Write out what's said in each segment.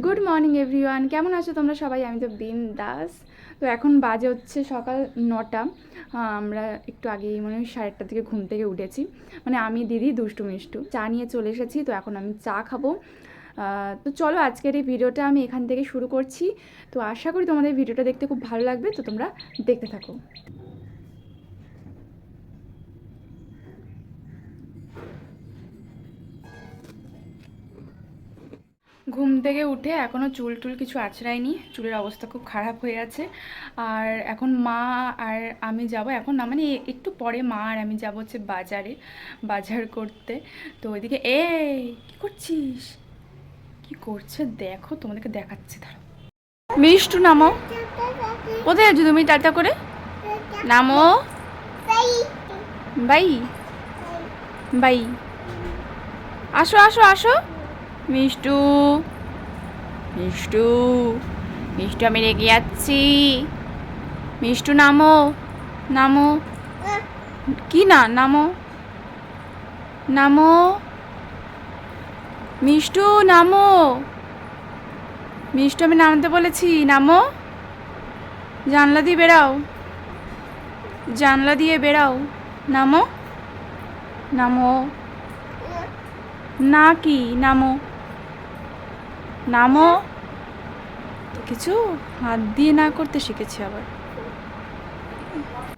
Good morning everyone কেমন আছো তোমরা সবাই? আমি তো বিন দাস তো এখন বাজে হচ্ছে সকাল নটা। আমরা একটু আগেই মানে ওই সাড়ে আটটা থেকে ঘুম থেকে উঠেছি। মানে আমি, দিদি, দুষ্টু, মিষ্টু। চা নিয়ে চলে এসেছি, তো এখন আমি চা খাব। তো চলো আজকের এই ভিডিওটা আমি এখান থেকে শুরু করছি। তো আশা করি তোমাদের ভিডিওটা দেখতে খুব ভালো লাগবে। তো তোমরা দেখতে থাকো। ঘুম থেকে উঠে এখনও চুল টুল কিছু আছড়ায়নি, চুলের অবস্থা খুব খারাপ হয়ে আছে। আর এখন মা আর আমি যাব এখন না মানে একটু পরে মা আর আমি যাব হচ্ছে বাজারে, বাজার করতে। তো ওইদিকে এ কি করছিস? কি করছে? দেখো, তোমাদেরকে দেখাচ্ছে ধরো মিষ্টু, নামো। কোথায় আছো তুমি? টাটা করে। নামো। বাই। বাই। আসো আসো আসো। মিষ্টু। মিষ্টু মিষ্টু আমি রেগে যাচ্ছি। মিষ্টু, নামো নামো। কি না, নামো নামো। মিষ্টু নামো। মিষ্টু আমি নামতে বলেছি, নামো। জানলা দিয়ে বেরাও জানলা দিয়ে বেরাও নামো। নামো। না কি, নামো। নামো। কিছু হাত দিয়ে না করতে শিখেছি আবার।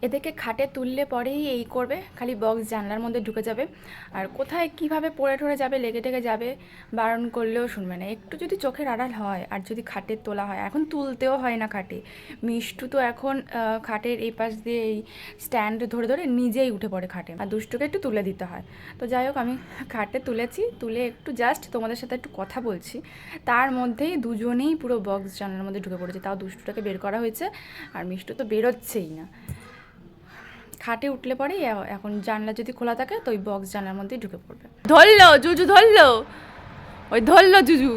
এদেরকে খাটে তুললে পরেই এই করবে, খালি বক্স জানলার মধ্যে ঢুকে যাবে। আর কোথায় কীভাবে পড়ে ঠরে যাবে, লেগে টেগে যাবে, বারণ করলেও শুনবে না। একটু যদি চোখের আড়াল হয় আর যদি খাটে তোলা হয়, এখন তুলতেও হয় না খাটে। মিষ্টু তো এখন খাটের এই পাশ দিয়ে এই স্ট্যান্ড ধরে ধরে নিজেই উঠে পড়ে খাটে। আর দুষ্টুকে একটু তুলে দিতে হয়। তো যাই হোক, আমি খাটে তুলেছি, তুলে একটু জাস্ট তোমাদের সাথে একটু কথা বলছি। তার মধ্যেই দুজনেই পুরো বক্স জানলার মধ্যে ঢুকে পড়েছে। তাও দুষ্টুটাকে বের করা হয়েছে। আর মিষ্টু তো বেরোচ্ছেই না। খাটে উঠলে পরে এখন জানলা যদি খোলা থাকে তো ওই বক্স জানলার মধ্যেই ঢুকে পড়বে। ধরলো জুজু ধরলো। ওই ধরলো জুজু।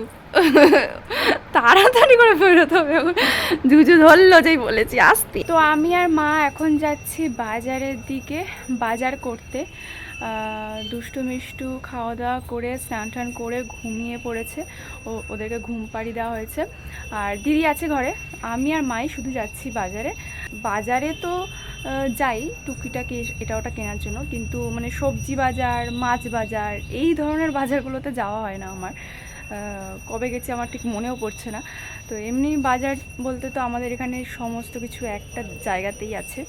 তাড়াতাড়ি করে বেরোতে হবে। জুজু ধরলো যেই বলেছি আসতে। তো আমি আর মা এখন যাচ্ছি বাজারের দিকে বাজার করতে। দুষ্টু মিষ্টু খাওয়া দাওয়া করে স্নান টান করে ঘুমিয়ে পড়েছে। ও, ওদেরকে ঘুম পাড়ি দেওয়া হয়েছে। আর দিদি আছে ঘরে, আমি আর মাই শুধু যাচ্ছি বাজারে। বাজারে তো যাই, টুকিটাকি এটা ওটা কেনার জন্য। কিন্তু মানে সবজি বাজার, মাছ বাজার, এই ধরনের বাজারগুলোতে যাওয়া হয় না আমার। কবে গেছি আমার ঠিক মনেও পড়ছে না। তো এমনি বাজার বলতে তো আমাদের এখানে সমস্ত কিছু একটা জায়গাতেই আছে।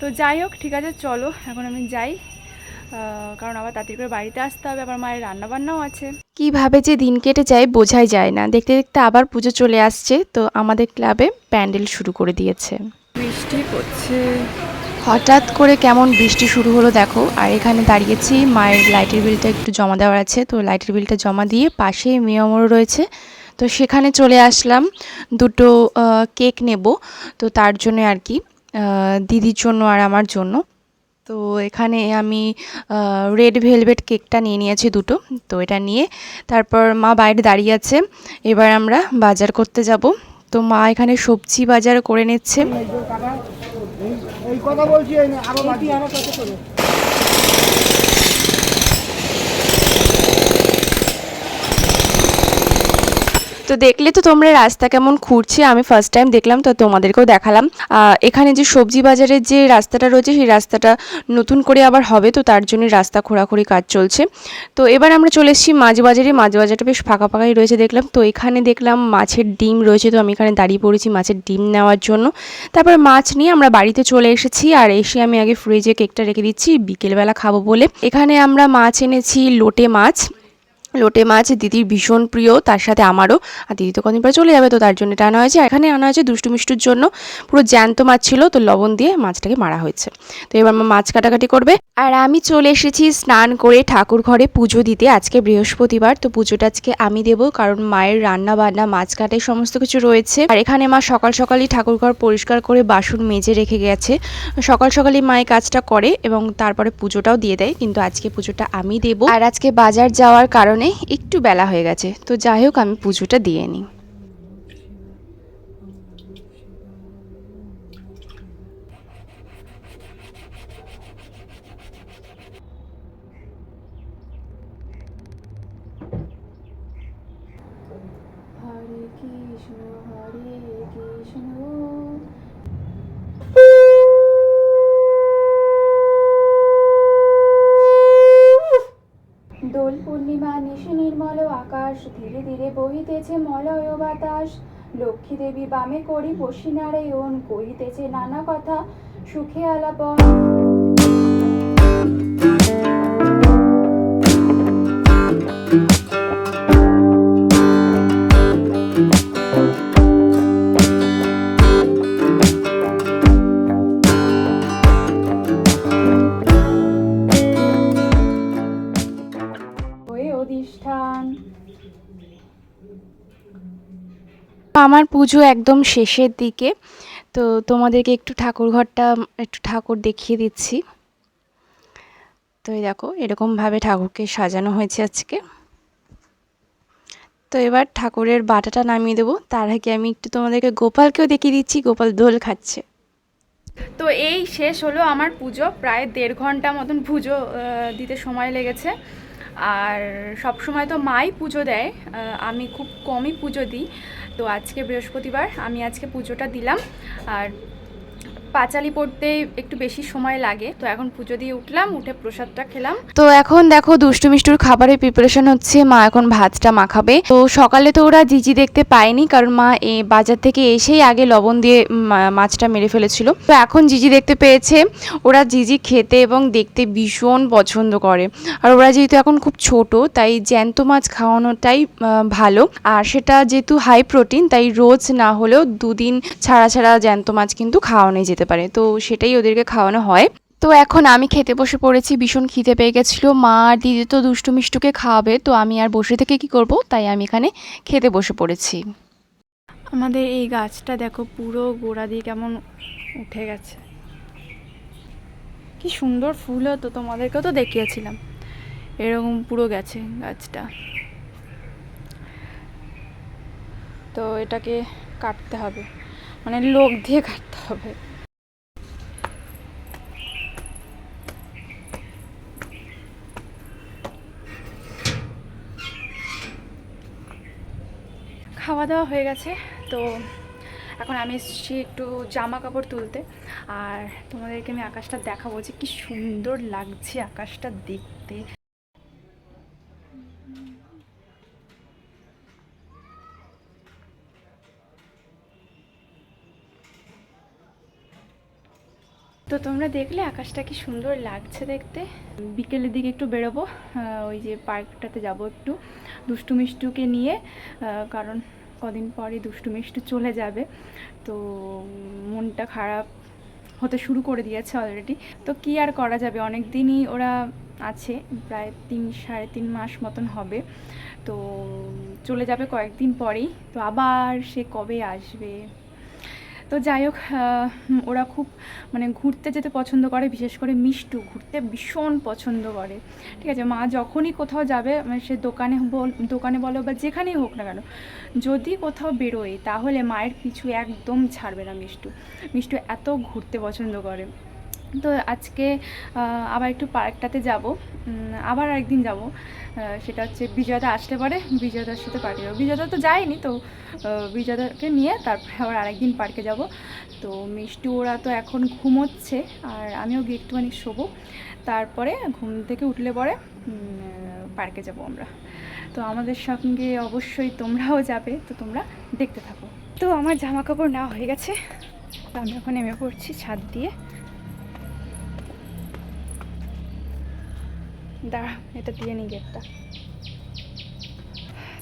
তো যাই হোক, ঠিক আছে, চলো, এখন আমি যাই। কারণ আবার তাড়াতাড়ি করে বাড়িতে আসতে হবে আবার মায়ের রান্নাবান্নাও আছে। কীভাবে যে দিন কেটে যায় বোঝাই যায় না। দেখতে দেখতে আবার পুজো চলে আসছে তো আমাদের ক্লাবে প্যান্ডেল শুরু করে দিয়েছে। বৃষ্টি পড়ছে। হঠাৎ করে কেমন বৃষ্টি শুরু হলো দেখো। আর এখানে দাঁড়িয়েছি মায়ের লাইটের বিলটা একটু জমা দেওয়ার আছে তো লাইটের বিলটা জমা দিয়ে পাশেই মেয়মরও রয়েছে। তো সেখানে চলে আসলাম দুটো কেক নেব তো তার জন্য আর কি দিদির জন্য আর আমার জন্য। তো এখানে আমি রেড ভেলভেট কেকটা নিয়ে নিয়েছি দুটো। তো এটা নিয়ে তারপর মা বাইরে দাঁড়িয়ে আছে। এবার আমরা বাজার করতে যাব। তো মা এখানে সবজি বাজার করে নিচ্ছে। কথা বলছি এই নে, আরও বাকি আরও কত করে তো দেখলে তো তোমরা রাস্তা কেমন খুঁড়ছে, আমি ফার্স্ট টাইম দেখলাম, তো তোমাদেরকেও দেখালাম। এখানে যে সবজি বাজারের যে রাস্তাটা রয়েছে, সেই রাস্তাটা নতুন করে আবার হবে, তো তার জন্য রাস্তা খোঁড়াখুড়ি কাজ চলছে। তো এবার আমরা চলে এসেছি মাছ বাজারে মাছ বাজারটা বেশ ফাঁকা ফাঁকাই রয়েছে দেখলাম। তো এখানে দেখলাম মাছের ডিম রয়েছে, তো আমি এখানে দাঁড়িয়ে পড়েছি মাছের ডিম নেওয়ার জন্য। তারপর মাছ নিয়ে আমরা বাড়িতে চলে এসেছি, আর এসে আমি আগে ফ্রিজে কেকটা রেখে দিচ্ছি, বিকেলবেলা খাব বলে। এখানে আমরা মাছ এনেছি, লোটে মাছ। লোটে মাছ, দিদির ভীষণ প্রিয়, তার সাথে আমারও। আর দিদি তো কদিন পরে চলে যাবে, তো তার জন্য এটা আনা হয়েছে এখানে আনা হয়েছে দুষ্টু মিষ্টুর জন্য। পুরো জ্যান্ত মাছ ছিল, তো লবণ দিয়ে মাছটাকে মারা হয়েছে। তো এবার আমার মাছ কাটাকাটি করবে। আর আমি চলে এসেছি স্নান করে ঠাকুর ঘরে পুজো দিতে। আজকে বৃহস্পতিবার, তো পুজোটা আজকে আমি দেব, কারণ মায়ের রান্না বান্না মাছ কাটাই সমস্ত কিছু রয়েছে। আর এখানে মা সকাল সকালই ঠাকুর ঘর পরিষ্কার করে বাসন মেজে রেখে গেছে। সকাল সকালই মায়ের কাজটা করে এবং তারপরে পুজোটাও দিয়ে দেয়। কিন্তু আজকে পুজোটা আমি দেব। আর আজকে বাজার যাওয়ার কারণে একটু বেলা হয়ে গেছে তো যাই হোক আমি পুজোটা দিয়ে নিই। নিশি নির্মল আকাশ ধীরে ধীরে বহিতেছে মলয় বাতাস। লক্ষ্মী দেবী বামে করি বসি নারায়ণ, কহিতেছে, নানা কথা সুখে আলাপন। আমার পুজো একদম শেষের দিকে, তো তোমাদেরকে একটু ঠাকুর ঘরটা একটু ঠাকুর দেখিয়ে দিচ্ছি। তো এই দেখো, এরকমভাবে ঠাকুরকে সাজানো হয়েছে আজকে। তো এবার ঠাকুরের বাটাটা নামিয়ে দেবো। তার আগে আমি একটু তোমাদেরকে গোপালকেও দেখিয়ে দিচ্ছি, গোপাল দোল খাচ্ছে। তো এই শেষ হলো আমার পুজো, প্রায় দেড় ঘণ্টা মতন পুজো দিতে সময় লেগেছে। আর সব সময় তো মাই পুজো দেয় আমি খুব কমই পুজো দিই। তো আজকে বৃহস্পতিবার আমি আজকে পুজোটা দিলাম আর পাঁচালি পড়তে একটু বেশি সময় লাগে। তো এখন পুজো দিয়ে উঠলাম, উঠে প্রসাদটা খেলাম। তো এখন দেখো দুষ্টু মিষ্টুর খাবারের প্রিপারেশন হচ্ছে, মা এখন ভাতটা মাখাবে। তো সকালে তো ওরা জিজি দেখতে পায়নি, কারণ মা বাজার থেকে এসেই আগে লবণ দিয়ে মাছটা মেরে ফেলেছিল। তো এখন জিজি দেখতে পেয়েছে, ওরা জিজি খেতে এবং দেখতে ভীষণ পছন্দ করে। আর ওরা যেহেতু এখন খুব ছোট, তাই জ্যান্ত মাছ খাওয়ানোটাই ভালো। আর সেটা যেহেতু হাই প্রোটিন তাই রোজ না হলেও দুদিন ছাড়া ছাড়া জ্যান্ত মাছ কিন্তু খাওয়ানোই যেতে পারে। তো সেটাই ওদেরকে খাওয়ানো হয়। তো এখন আমি খেতে বসে পড়েছি, ভীষণ খিদে পেয়ে গেছিল। মা আর দিদি তো দুষ্টু মিষ্টুকে খাওয়াবে, তো আমি আর বসে থেকে কি করব? তাই আমি এখানে খেতে বসে পড়েছি। আমাদের এই গাছটা দেখো, পুরো গোড়া দিয়ে কেমন উঠে গেছে। কি সুন্দর ফুল হতো, তোমাদেরকেও তো দেখিয়েছিলাম। এরকম পুরো গেছে গাছটা। তো এটাকে কাটতে হবে। মানে লোক দিয়ে কাটতে হবে। খাওয়া দাওয়া হয়ে গেছে, তো এখন আমি এসেছি একটু জামা কাপড় তুলতে। আর তোমাদেরকে আমি আকাশটা দেখাবো যে কি সুন্দর লাগছে আকাশটা দেখতে। তোমরা দেখলে আকাশটা কি সুন্দর লাগছে দেখতে। বিকেলের দিকে একটু বেরোবো ওই যে পার্কটাতে যাব একটু দুষ্টু মিষ্টুকে নিয়ে কারণ কদিন পরই দুষ্টু মিষ্টু চলে যাবে। তো মনটা খারাপ হতে শুরু করে দিয়েছে অলরেডি তো কি আর করা যাবে? অনেক দিনই ওরা আছে, প্রায় তিন, সাড়ে তিন মাস মতন হবে। তো, চলে যাবে কয়েকদিন পরেই। তো আবার সে কবে আসবে? তো যাই হোক ওরা খুব মানে ঘুরতে যেতে পছন্দ করে, বিশেষ করে মিষ্টু ঘুরতে ভীষণ পছন্দ করে। ঠিক আছে, মা যখনই কোথাও যাবে মানে সে দোকানে বল, দোকানে বলো বা যেখানেই হোক না কেন, যদি কোথাও বেরোয়, তাহলে মায়ের পিছু একদম ছাড়বে না মিষ্টু। মিষ্টু এত ঘুরতে পছন্দ করে। তো আজকে আবার একটু পার্কটাতে যাব আবার একদিন যাব। সেটা হচ্ছে বিজয়দা আসতে পারে, বিজয়দার সাথে পার্কে যাব বিজয়দা তো যায়নি তো বিজয়দাকে নিয়ে তারপরে আবার আরেকদিন পার্কে যাব। তো মিষ্টি ওরা তো এখন ঘুমোচ্ছে, আর আমিও গিয়ে একটুখানি শোবো। তারপরে ঘুম থেকে উঠলে পরে পার্কে যাব আমরা। তো আমাদের সঙ্গে অবশ্যই তোমরাও যাবে, তো তোমরা দেখতে থাকো। তো আমার জামা কাপড় নেওয়া হয়ে গেছে। তো আমি এখন নেমে পড়ছি ছাদ দিয়ে। দাঁড়া এটা দিয়ে নিই গেটটা।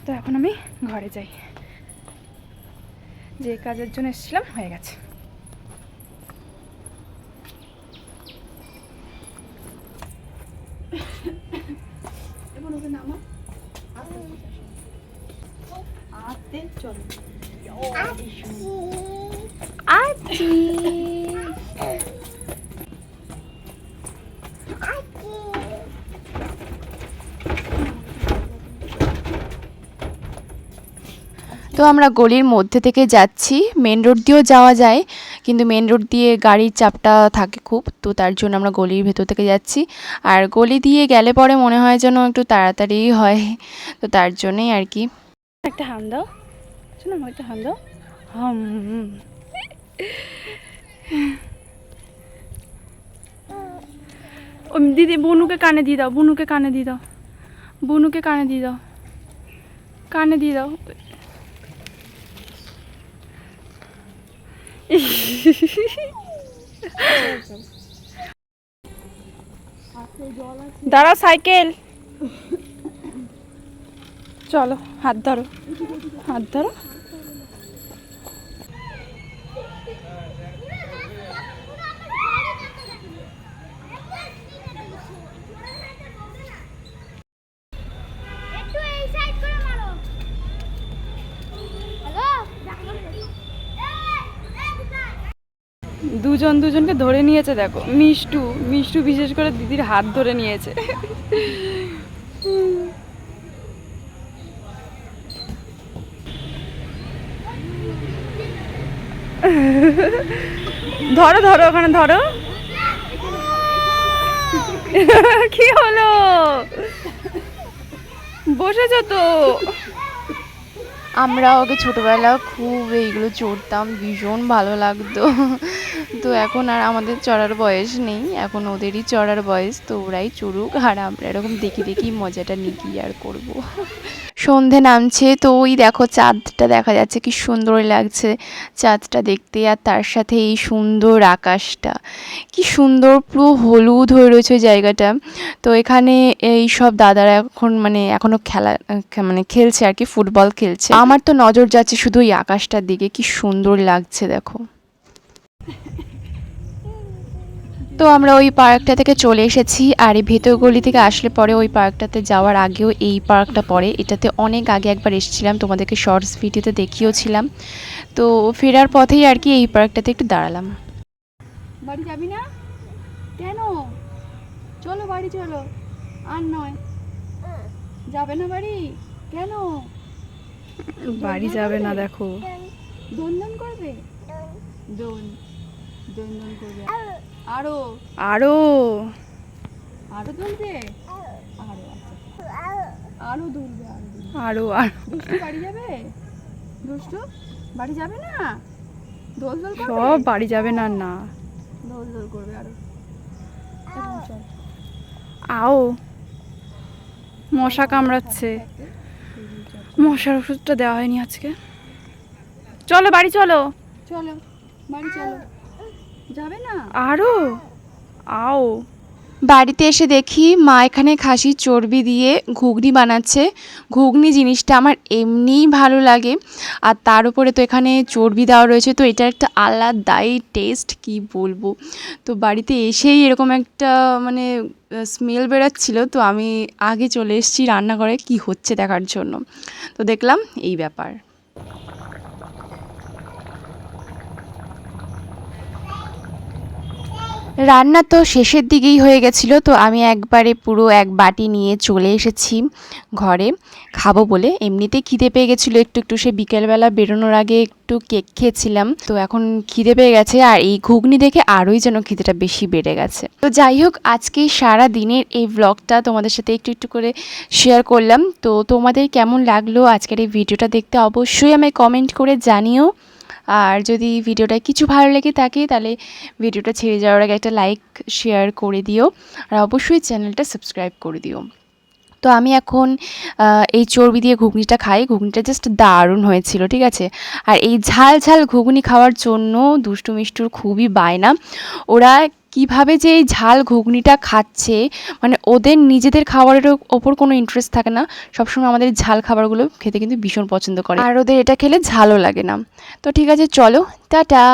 তো এখন আমি ঘরে যাই। যে কাজের জন্য এসেছিলাম হয়ে গেছে। চলো। আছি তো আমরা গলির মধ্যে থেকে যাচ্ছি। মেন রোড দিয়েও যাওয়া যায়, কিন্তু মেন রোড দিয়ে গাড়ির চাপটা থাকে খুব, তো তার জন্য আমরা গলির ভেতর থেকে যাচ্ছি। আর গলি দিয়ে গেলে পরে মনে হয় যেন একটু তাড়াতাড়ি হয়, তো তার জন্যই আর কি। একটা হাম দাও। হয়তো হাম দাও। হাম। দিদি, বনুকে কানে দিয়ে দাও, বনুকে কানে দিয়ে দাও। বনুকে কানে দিয়ে দাও। কানে দিয়ে দাও। দাঁড়াও সাইকেল। চলো হাত ধরো হাত ধরো একটু এই সাইড করে মারো হ্যালো দুজন দুজনকে ধরে নিয়েছে, দেখো। মিষ্টু মিষ্টু বিশেষ করে দিদির হাত ধরে নিয়েছে। ধরো ধরো ওখানে, ধরো। কি হলো? বসেছ তো? আমরা ওকে ছোটোবেলা খুব এইগুলো চড়তাম, ভীষণ ভালো লাগতো। তো এখন আর আমাদের চড়ার বয়স নেই, এখন ওদেরই চড়ার বয়স, তো ওরাই চড়ুক আর আমরা এরকম দেখি দেখি মজাটা নিই কি আর করব। সন্ধে নামছে, তো ওই দেখো চাঁদটা দেখা যাচ্ছে, কি সুন্দর লাগছে চাঁদটা দেখতে আর তার সাথে এই সুন্দর আকাশটা। কি সুন্দর পুরো হলুদ হয়ে রয়েছে জায়গাটা। তো এখানে এই সব দাদারা এখন মানে এখনও খেলা মানে খেলছে আর কি, ফুটবল খেলছে। আমার তো নজর যাচ্ছে শুধু ওই আকাশটার দিকে, কি সুন্দর লাগছে দেখো। তো আমরা ওই পার্কটা থেকে চলে এসেছি আর এই ভেতর গলি থেকে আসলে পরে ওই পার্কটাতে যাওয়ার আগেও এই পার্কটা পড়ে। এটাতে অনেক আগে একবার এসেছিলাম তোমাদেরকে শর্টস ভিডিওতে দেখিয়েওছিলাম। তো ফেরার পথেই আর কি এই পার্কটাতে একটু দাঁড়ালাম। বাড়ি যাবি না? কেন? চলো বাড়ি চলো। আর নয়। যাবে না বাড়ি? কেন? বাড়ি যাবে না দেখো। দন দন করবে? দন। দন দন করবে। আরও। আরও। আরও দুলবে? আরও আচ্ছা। আরও দুলবে আরও। আরও দুষ্টু বাড়ি যাবে? দুষ্টু? বাড়ি যাবে না? দোল দোল সব বাড়ি যাবে না না। দোল দোল করবে আরও। আও। মশা কামড়াচ্ছে। মশার ওষুধটা দেওয়া হয়নি আজকে। চলো বাড়ি চলো। চলো বাড়ি চলো। যাবে না? আরও? আও। বাড়িতে এসে দেখি মা এখানে খাসির চর্বি দিয়ে ঘুগনি বানাচ্ছে। ঘুগনি জিনিসটা আমার এমনিই ভালো লাগে। আর তার উপরে তো এখানে চর্বি দেওয়া রয়েছে তো এটা একটা আলাদাই টেস্ট কি বলব? তো বাড়িতে এসেই এরকম একটা মানে স্মেল বেরাচ্ছিল তো আমি আগে চলে এসেছি রান্নাঘরে কি হচ্ছে দেখার জন্য। তো দেখলাম এই ব্যাপার। রান্না তো শেষের দিকেই হয়ে গেছিল, তো আমি একবারে পুরো এক বাটি নিয়ে চলে এসেছি ঘরে। খাব বলে। এমনিতে খিদে পেয়ে গেছিল একটু একটু সে বিকেলবেলা বেরোনোর আগে একটু কেক খেয়েছিলাম, তো এখন খিদে পেয়ে গেছে আর এই ঘুগনি দেখে আরোই যেন খিদেটা বেশি বেড়ে গেছে। তো যাই হোক, আজকে সারা দিনের এই ব্লগটা তোমাদের সাথে একটু একটু করে শেয়ার করলাম। তো তোমাদের কেমন লাগল আজকের এই ভিডিওটা দেখতে অবশ্যই আমায় কমেন্ট করে জানিও। আর যদি ভিডিওটা কিছু ভালো লেগে থাকে, তাহলে ভিডিওটা ছেড়ে যাওয়ার আগে একটা লাইক শেয়ার করে দিও। আর অবশ্যই চ্যানেলটা সাবস্ক্রাইব করে দিও। তো আমি এখন এই চর্বি দিয়ে ঘুগনিটা খাই। ঘুগনিটা জাস্ট দারুণ হয়েছিল, ঠিক আছে? আর এই ঝাল ঝাল ঘুগনি খাওয়ার জন্য দুষ্টু মিষ্টুর খুবই বায়না। ওরা কীভাবে যে এই ঝাল ঘুগনিটা খাচ্ছে মানে ওদের নিজেদের খাবারের ওপর কোনো ইন্টারেস্ট থাকে না। সবসময় আমাদের ঝাল খাবারগুলো খেতে কিন্তু ভীষণ পছন্দ করে। আর ওদের এটা খেলে ঝালও লাগে না। তো ঠিক আছে, চলো, টাটা!